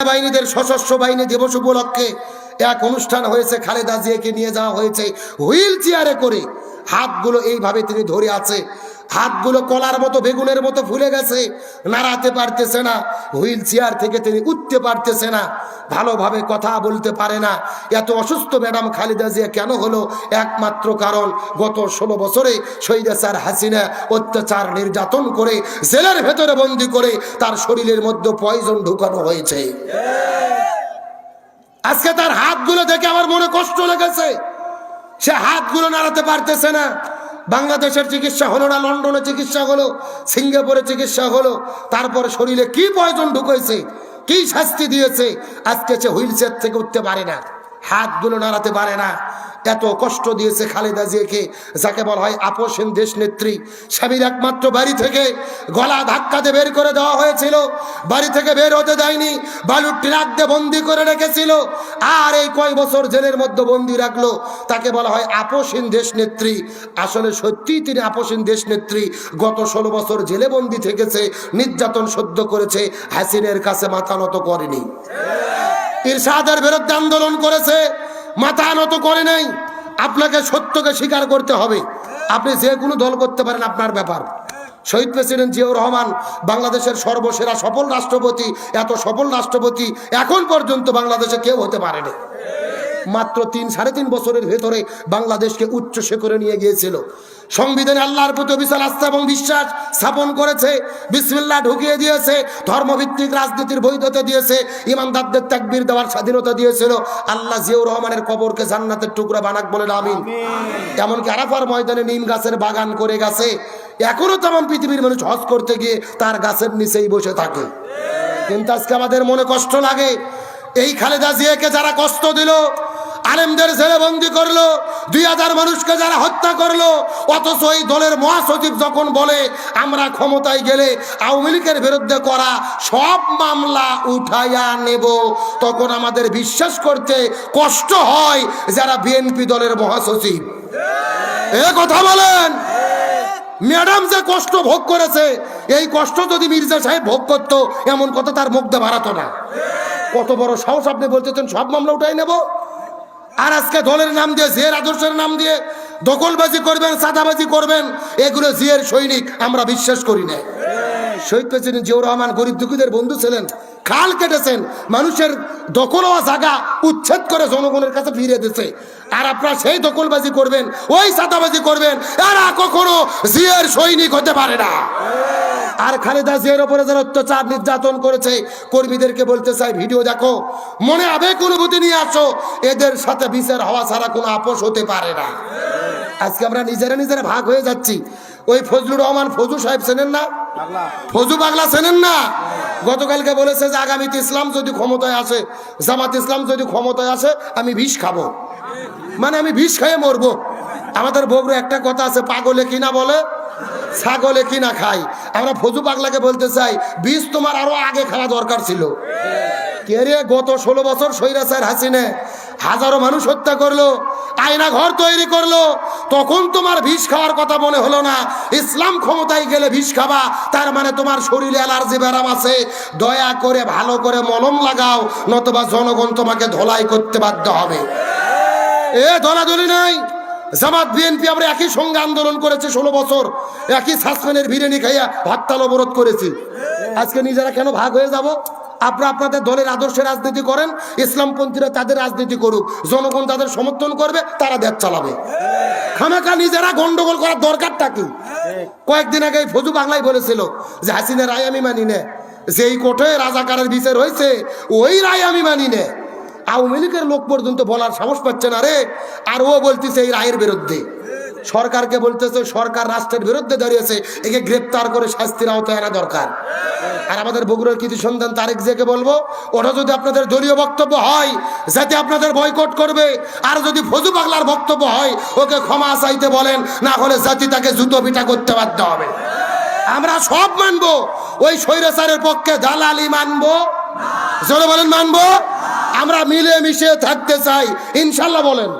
বাহিনীদের সশস্ত্র বাহিনী দিবস উপলক্ষে এক অনুষ্ঠান হয়েছে, খালেদা জিয়াকে নিয়ে যাওয়া হয়েছে হুইল চেয়ারে করে। হাতগুলো এইভাবে তিনি ধরে আছে। হাতগুলো কলার মতো, বেগুনের মতো ফুলে গেছে। নাড়াতে পারতেছে না। হুইল চেয়ার থেকে তিনি উঠতে পারতেছে না। ভালোভাবে কথা বলতে পারে না। এত অসুস্থ ম্যাডাম খালেদা জিয়া কেন হলো? একমাত্র কারণ গত ষোলো বছরে শহীদা স্যার হাসিনা অত্যাচার নির্যাতন করে, জেলের ভেতরে বন্দি করে তার শরীরের মধ্যে পয়জন ঢুকানো হয়েছে। আজকে তার হাতগুলো দেখে আমার মনে কষ্ট লেগেছে। সে হাতগুলো নাড়াতে পারতেছে না। বাংলাদেশের চিকিৎসা হলো না, লন্ডনে চিকিৎসা হলো, সিঙ্গাপুরে চিকিৎসা হলো। তারপরে শরীরে কি প্রয়োজন ঢুকেছে, কি শাস্তি দিয়েছে, আজকে সে হুইল চেয়ার থেকে উঠতে পারে না, হাতগুলো নাড়াতে পারে না। এত কষ্ট দিয়েছে খালেদা জিয়াকে, যাকে বলা হয় আপোষহীন দেশ নেত্রী স্বামীর একমাত্র বাড়ি থেকে গলা ধাক্কাতে বের করে দেওয়া হয়েছিল। বাড়ি থেকে বের হতে দেয়নি, বালুর ট্রাক দিয়ে বন্দি করে রেখেছিল। আর এই কয় বছর জেলের মধ্যে বন্দি রাখল, তাকে বলা হয় আপোষহীন দেশ নেত্রী আসলে সত্যিই তিনি আপোষহীন দেশ নেত্রী গত ষোলো বছর জেলে বন্দি থেকেছে, নির্যাতন সহ্য করেছে, হাসিনের কাছে মাথা নত করেনি। ইরশাদের বিরুদ্ধে আন্দোলন করেছে মাথা নত করে নাই। আপনাকে সত্যকে স্বীকার করতে হবে। আপনি যে কোনো দল করতে পারেন, আপনার ব্যাপার। শহীদ প্রেসিডেন্ট জিয়াউর রহমান বাংলাদেশের সর্বসেরা সফল রাষ্ট্রপতি, এত সফল রাষ্ট্রপতি এখন পর্যন্ত বাংলাদেশে কেউ হতে পারেনি। মাত্র তিন সাড়ে তিন বছরের ভেতরে বাংলাদেশকে উচ্চ শিখরে নিয়ে গিয়েছিল। সংবিধানে আল্লাহর প্রতি বিশাল আস্থা এবং বিশ্বাস স্থাপন করেছে বিসমিল্লাহ ঢুকিয়ে দিয়েছে ধর্মভিত্তিক রাজনীতির বৈধতা দিয়েছে ইমানদারদের তাকবীর দেওয়ার স্বাধীনতা দিয়েছিল। আল্লাহ জিয়াউর রহমানের কবরকে জান্নাতের টুকরা বানাক বলে আমিন। এমনকি আরাফার ময়দানে নিম গাছের বাগান করে গেছে। এখনও তেমন পৃথিবীর মানুষ হজ করতে গিয়ে তার গাছের নিচেই বসে থাকে। কিন্তু আজকে আমাদের মনে কষ্ট লাগে। এই খালেদা জিয়াকে যারা কষ্ট দিল আলেমদের জেলে বন্দি করল, দুই হাজার মানুষকে যারা হত্যা করল, অথচ এই দলের মহাসচিব যখন বলে, আমরা ক্ষমতায় গেলে আওয়ামী লীগের বিরুদ্ধে করা সব মামলা উঠাইয়া নেব, তখন আমাদের বিশ্বাস করতে কষ্ট হয় যারা বিএনপি দলের মহাসচিব। এ কথা বলেন। ম্যাডাম যে কষ্ট ভোগ করেছে, এই কষ্ট যদি মির্জা সাহেব ভোগ করতো, এমন কথা তার মুখ দিয়ে বাড়াতো না। কত বড় সাহস আপনি বলতেছেন, সব মামলা উঠাই নেব? আর আজকে দলের নাম দিয়ে জিয়ের আদর্শের নাম দিয়ে দখলবাজি করবেন, সাদাবাজি করবেন, এগুলো জিয়ের সৈনিক, আমরা বিশ্বাস করি না শহীদ প্রেসিডেন্ট জিয়াউর রহমান গরিব দুঃখীদের বন্ধু ছিলেন, খাল কেটেছেন, মানুষের দখল হওয়া জায়গা উচ্ছেদ করে জনগণের কাছে ফিরে দিচ্ছে আর আপনারা সেই দখলবাজি করবেন, ওই সাদাবাজি করবেন, এরা কখনো জিয়ের সৈনিক হতে পারে না। আর খালেদা জিয়ার ওপরে যারা অত্যাচার নির্যাতন করেছে কর্মীদেরকে বলতে চাই ভিডিও দেখো মনে আবেগ অনুভূতি নিয়ে আসো এদের সাথে বিচার হওয়া ছাড়া কোনো আপোষ হতে পারে না। আজকে আমরা নিজেরা নিজেরা ভাগ হয়ে যাচ্ছি। ওই ফজলুর রহমান ফজু সাহেব চেনেন না? ফজু পাগলা চেনেন না? গতকালকে বলেছে যে আগামীতে ইসলাম যদি ক্ষমতায় আসে জামাত ইসলাম যদি ক্ষমতায় আসে আমি বিষ খাব। মানে আমি বিষ খেয়ে মরবো। আমাদের বগুড়ো একটা কথা আছে পাগলে কিনা বলে ছাগলে কিনা খাই আমরা ফজু পাগলাকে বলতে চাই বিষ তোমার আরও আগে খাওয়া দরকার ছিল। কে রে, গত ষোলো বছর স্বৈরাচার হাসিনে হাজারো মানুষ হত্যা করল, আয়না ঘর তৈরি করল, তখন তোমার বিষ খাওয়ার কথা মনে হলো না। ইসলাম ক্ষমতায় গেলে বিষ খাবা, তার মানে তোমার শরীরে অ্যালার্জি ব্যারাম আছে। দয়া করে, ভালো করে মলম লাগাও, নতুবা জনগণ তোমাকে ধলাই করতে বাধ্য হবে। এ দলাদলি নাই। জামাত, বিএনপি আমরা একই সঙ্গে আন্দোলন করেছি ষোলো বছর। একই সাসপেনের বিরিয়ানি খাইয়া হরতাল অবরোধ করেছি। আজকে নিজেরা কেন ভাগ হয়ে যাব? আপনারা আপনাদের দলের আদর্শে রাজনীতি করেন, ইসলামপন্থীরা তাদের রাজনীতি করুক। জনগণ তাদের সমর্থন করবে, তারা দেশ চালাবে। খামাখা নিজেরা গন্ডগোল করার দরকারটা কি? কয়েকদিন আগে ফজু বাংলায় বলেছিল যে হাসিনা রায় আমি মানি নে। যেই কোঠে রাজাকারের বিচার হয়েছে, ওই রায় আমি মানি নে। আওয়ামী লীগের লোক পর্যন্ত বলার সাহস পাচ্ছে না রে। আর ও বলতেছে এই রায়ের বিরুদ্ধে। সরকারকে বলতেছে, সরকার রাষ্ট্রের বিরুদ্ধে দাঁড়িয়েছে। একে গ্রেপ্তার করে শাস্তির আওতায় আনা দরকার। আর আমাদের বগুড়ার কৃতি সন্ধান তারেক জেকে বলব, ওটা যদি আপনাদের দলীয় বক্তব্য হয়, যাতে আপনাদের বয়কট করবে, আর যদি ফজু পাগলার বক্তব্য হয়, ওকে ক্ষমা চাইতে বলেন, না হলে জাতি তাকে জুতো পিঠা করতে বাধ্য হবে। আমরা সব মানবো, ওই স্বৈরাচারের পক্ষে দালালি মানবো। জোরে বলেন, মানবো। আমরা মিলে মিশে থাকতে চাই। ইনশাল্লাহ বলেন।